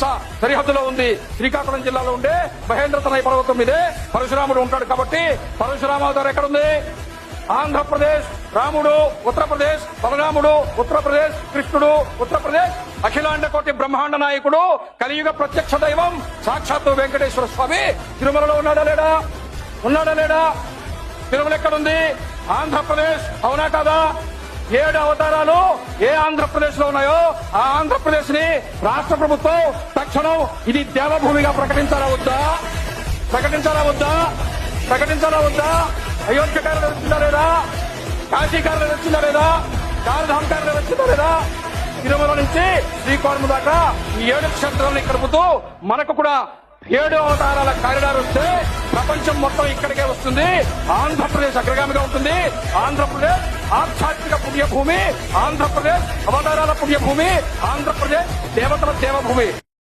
స- సరిహద్దులో ఉంది. శ్రీకాకుళం జిల్లాలో ఉండే మహేంద్ర తనయ పర్వతం మీదే పరశురాముడు ఉంటాడు కాబట్టి పరశురామావతారం ఎక్కడుంది? ఆంధ్రప్రదేశ్ రాముడు ఉత్తరప్రదేశ్ బలరాముడు ఉత్తరప్రదేశ్ కృష్ణుడు ఉత్తరప్రదేశ్ అఖిలాండ కోటి బ్రహ్మాండ నాయకుడు కలియుగ ప్రత్యక్ష దైవం సాక్షాత్తు వెంకటేశ్వర స్వామి. తిరుమలలో ఉన్నాడా లేడా? ఉన్నాడా లేడా? తిరుమల ఎక్కడుంది? ఆంధ్రప్రదేశ్ అవునా కాదా? ఏడు అవతారాలు ఏ ఆంధ్రప్రదేశ్లో ఉన్నాయో ఆ ఆంధ్రప్రదేశ్ని రాష్ట్ర ప్రభుత్వం తక్షణం ఇది దేవభూమిగా ప్రకటించాలా వద్దా? ప్రకటించాలా వద్దా? ప్రకటించాలా వద్దా? అయోధ్య వచ్చిందా లేదా? కాశీకారులు వచ్చిందా లేదా? చార్ధామ్ వచ్చిందా లేదా? తిరుమల నుంచి శ్రీకోణం దాకా ఈ ఏడు క్షేత్రాలను ఇక్కడ మనకు కూడా ఏడు అవతారాల కారిడార్ వస్తే ప్రపంచం మొత్తం ఇక్కడికే వస్తుంది. ఆంధ్రప్రదేశ్ అగ్రగామిగా ఉంటుంది. ఆంధ్రప్రదేశ్ ఆధ్యాత్మిక పుణ్యభూమి. ఆంధ్రప్రదేశ్ అవతారాల పుణ్యభూమి. ఆంధ్రప్రదేశ్ దేవతల దేవభూమి.